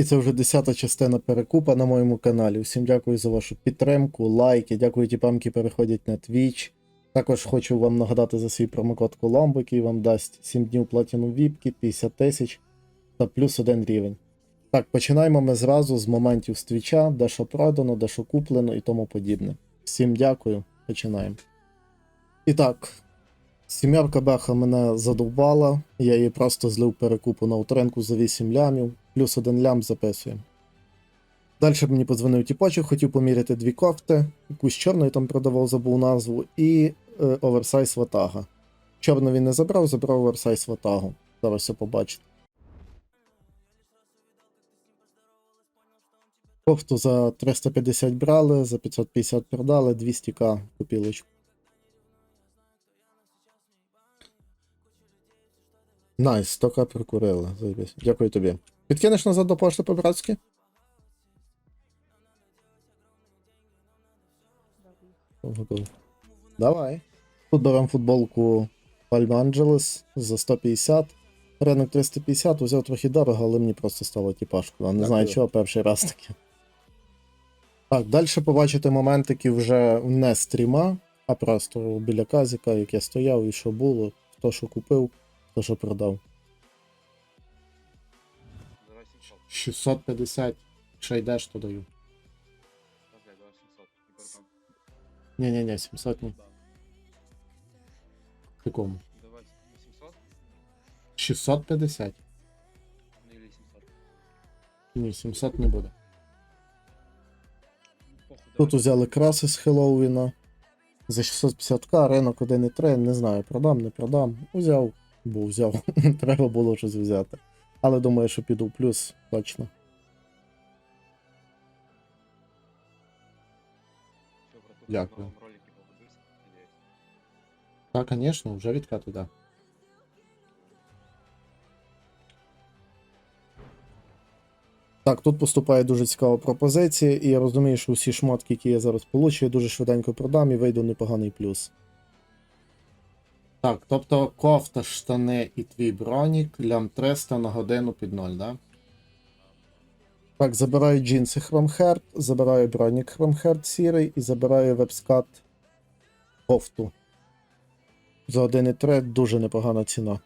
І це вже десята частина перекупа на моєму каналі. Всім дякую за вашу підтримку, лайки. Дякую тіпам, які переходять на Twitch. Також хочу вам нагадати за свій промокод Colombo, який вам дасть 7 днів платіну віпки, 50 тисяч та плюс один рівень. Так, починаємо ми зразу з моментів з твіча, де що продано, де що куплено і тому подібне. Всім дякую, починаємо. І так, сімерка беха мене задовбала, я її просто злив перекупу на утренку за 8 лямів, плюс один лям записуємо. Далі мені подзвонив тіпочок, хотів поміряти дві кофти, якусь чорну я там продавав, забув назву, і е, оверсайз ватага. Чорну він не забрав, забрав оверсайз ватагу. Зараз все побачите. Кофту за 350 брали, за 550 продали, 200к купілочку. Найс, 100к прикурили. заєбись. Дякую тобі. Підкинеш назад до пошти по-братськи? Готовий. Давай. Тут беремо футболку Palm Angeles за 150. Ринок 350, взяв трохи дорого, але мені просто стало тіпашку. А не знаю чого, перший раз таке. Так, далі побачите моментики вже не стріма, а просто біля казіка, як я стояв і що було, хто що купив, хто що продав. 650, ще йдеш, то даю. Давай, давай 700. І продам. Ні-ні-ні, 700 ні. 700. 650? Ну или 700. Ні, 700 не буде. Тут взяли краси з Хеллоуіна. За 650к, ринок 1,3, не знаю, продам, не продам. Взяв, бо взяв. Треба було щось взяти. Але думаю, що піду в плюс, точно. Дякую. Так, звісно, вже відкати, да. Так, тут поступає дуже цікава пропозиція, і я розумію, що всі шмотки, які я зараз получу, я дуже швиденько продам і вийду в непоганий плюс. Так, тобто кофта, штани і твій бронік, лям 300 на годину під 0, да? Так, забираю джинси Хромхерт, забираю бронік Хромхерт сірий і забираю вебскат кофту. За 1,3 дуже непогана ціна.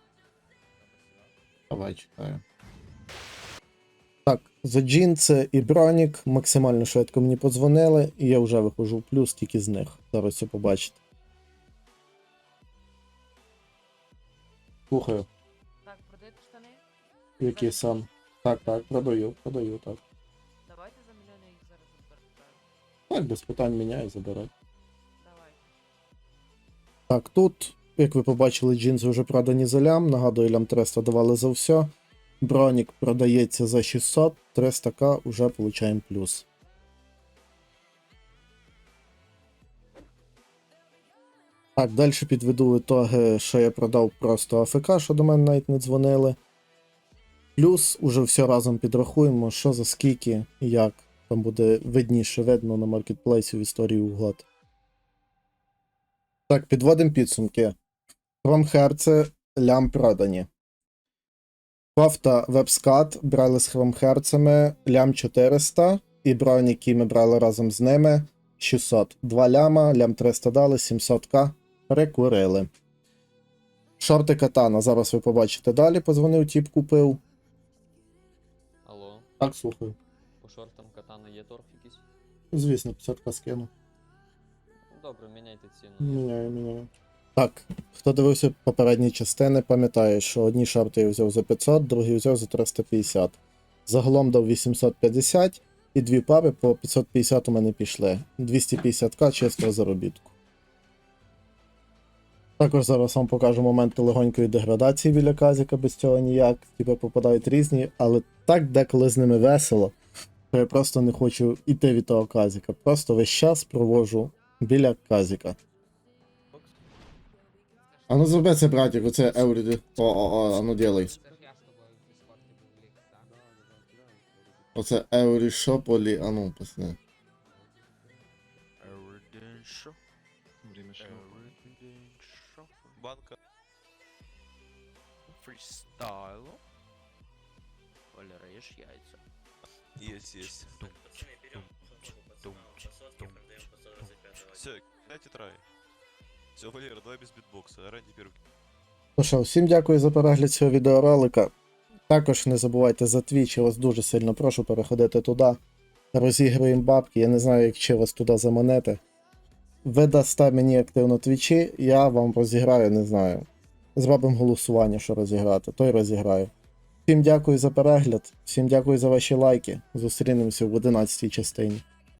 Давай чекаю. Так, за джинси і бронік максимально швидко мені подзвонили, і я вже виходжу в плюс тільки з них. Зараз все побачите. Слухаю, Так, продаєте штани? які сам. Так, так, продаю, продаю, так. Давайте за мільйон я їх зараз забираю. Так, без питань міняю, забирай. Давайте. Так, тут, як ви побачили, джинси вже продані за лям. Нагадую, лям 300 давали за все. Бронік продається за 600, 300к вже получаємо плюс. Так, далі підведу ітоги, що я продав просто АФК, що до мене навіть не дзвонили. Плюс уже все разом підрахуємо, що за скільки і як. Там буде видніше видно на маркетплейсі в історії угод. Так, підводимо підсумки. Хромхерце лям продані. Кофта вебскат брали з хромхерцями лям 400 і бронь, які ми брали разом з ними 600. 2 ляма, лям 300 дали, 700к прикурили. Шорти катана. Зараз ви побачите далі. Позвонив, тіп купив. Алло, Так, слухаю. по шортам катана є торг якийсь? Звісно, 50к скину. Ну, Добре, міняйте ціну. Міняю, міняю. Так, хто дивився попередні частини, пам'ятає, що одні шорти я взяв за 500, другі взяв за 350. Загалом дав 850 і дві пари по 550 у мене пішли. 250к чистого заробітку. Також зараз вам покажу моменти легонької деградації біля казіка, без цього ніяк. Типи попадають різні, але так деколи з ними весело, що я просто не хочу йти від того казіка. Просто весь час провожу біля казіка. А ну зроби це, братик, оце Евріді. О, о, о, а ну делай. Оце Еврі Шополі, а ну, пасне. Время show. Банка. Фрістайлу. Валера, єш яйця. Есть, есть. Все, кстати, трай. Все, Валера, давай без битбокса. Ранди первый. Ну що, всім дякую за перегляд цього відеоролика. Також не забувайте за Twitch, я вас дуже сильно прошу переходити туди. Розіграємо бабки, я не знаю, як ще вас туди заманити. Ви дасте мені активно твічі, я вам розіграю, не знаю. Зробимо голосування, що розіграти, то й розіграю. Всім дякую за перегляд, всім дякую за ваші лайки. Зустрінемося в 11 частині.